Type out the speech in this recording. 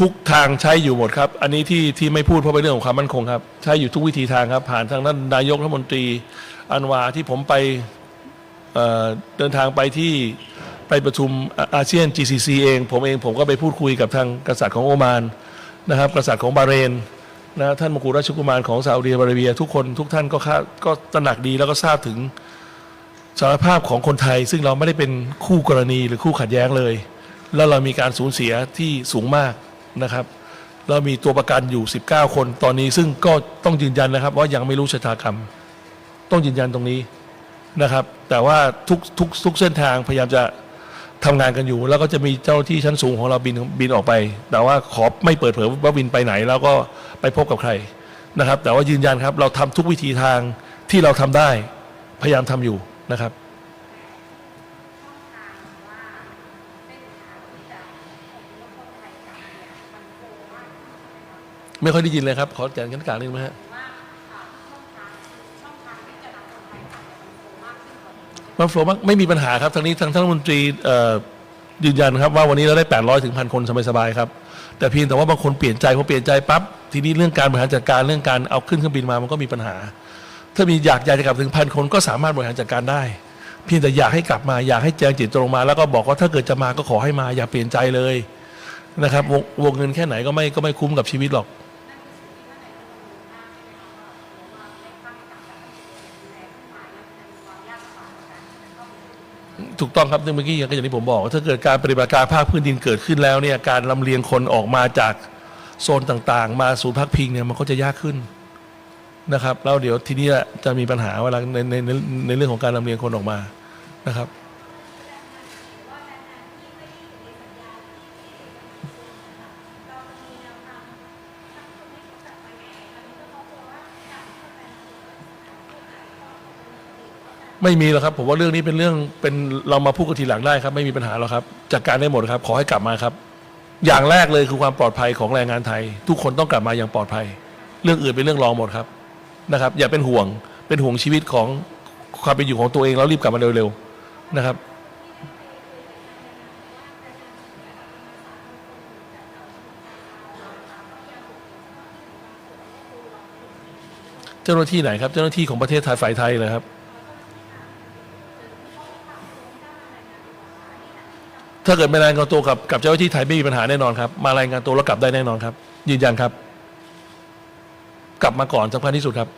ทุกทางใช้อยู่หมดครับ อันนี้ที่ที่ไม่พูดเพราะเป็นเรื่องของความมั่นคงครับ ใช้อยู่ทุกวิธีทางครับ ผ่านทางนั้นนายกรัฐมนตรี อันวาที่ผมไปเเดินทางไปที่ไปประชุมอาเซียน GCC เอง ผมเองผมก็ไปพูดคุยกับทางกษัตริย์ของโอมานนะครับ กษัตริย์ของบาเรนนะท่านมกุฎราชกุมารของซาอุดิอาระเบีย ทุกคนทุกท่านก็คาก็ตระหนักดีแล้วก็ทราบถึงสารภาพของคนไทย ซึ่งเราไม่ได้เป็นคู่กรณีหรือคู่ขัดแย้งเลย แล้วเรามีการสูญเสียที่สูงมาก นะครับ เรามีตัวประกันอยู่ 19 คนตอนนี้ซึ่งก็ต้องยืนยันนะครับ ว่ายังไม่รู้ชะตากรรม ต้องยืนยันตรงนี้นะครับ แต่ว่าทุกทุกทุกเส้นทางพยายามจะทำงานกันอยู่ แล้วก็จะมีเจ้าหน้าที่ชั้นสูงของเราบินบินออกไป แต่ว่าขอไม่เปิดเผยว่าบินไปไหน แล้วก็ไปพบกับใครนะครับ แต่ว่ายืนยันครับ เราทำทุกวิธีทางที่เราทำได้ พยายามทำอยู่นะครับ ไม่ค่อยได้ยินเลยครับ ขอแจนกันกลางนิดนึงไหมฮะมันโฟล์มากไม่มีปัญหาครับทางนี้ทางท่านรัฐมนตรียืนยันครับว่าวันนี้เราได้ 800 ถึงพันคนสบายๆครับ แต่เพียงแต่ว่าบางคนเปลี่ยนใจพอเปลี่ยนใจปั๊บทีนี้เรื่องการบริหารจัดการเรื่องการเอาขึ้นเครื่องบินมามันก็มีปัญหา ถ้ามีอยากอยากจะกลับถึงพันคนก็สามารถบริหารจัดการได้ เพียงแต่อยากให้กลับมาอยากให้แจ้งจิตตรงมา แล้วก็บอกว่าถ้าเกิดจะมาก็ขอให้มาอย่าเปลี่ยนใจเลยนะครับวงวงเงินแค่ไหนก็ไม่ก็ไม่คุ้มกับชีวิตหรอก ถูกต้องครับเมื่อกี้อย่างที่ผมบอกว่าถ้าเกิดการปฏิบัติการภาคพื้นดินเกิดขึ้นแล้วเนี่ยการลำเลียงคนออกมาจากโซนต่างๆ มาศูนย์พักพิงเนี่ยมันก็จะยากขึ้นนะครับแล้วเดี๋ยวทีนี้จะมีปัญหาเวลาในในในในเรื่องของการลำเลียงคนออกมานะครับ ไม่มีหรอกครับ ผมว่าเรื่องนี้เป็นเรื่องเป็นเรามาพูดกันทีหลังได้ครับ ไม่มีปัญหาหรอกครับจัดการได้หมดครับ ขอให้กลับมาครับ อย่างแรกเลยคือความปลอดภัยของแรงงานไทย ทุกคนต้องกลับมาอย่างปลอดภัย เรื่องอื่นเป็นเรื่องรองหมดครับนะครับ อย่าเป็นห่วงเป็นห่วงชีวิตของความเป็นอยู่ของตัวเองแล้วรีบกลับมาเร็วๆนะครับเจ้าหน้าที่ไหนครับ เจ้าหน้าที่ของประเทศไทยฝ่ายไทยเลยครับ ถ้าเกิดมารายงานตัวกับกับเจ้าหน้าที่ไทยไม่มีปัญหาแน่นอนครับ มารายงานตัวแล้วกลับได้แน่นอนครับ ยืนยันครับ กลับมาก่อนสำคัญที่สุดครับ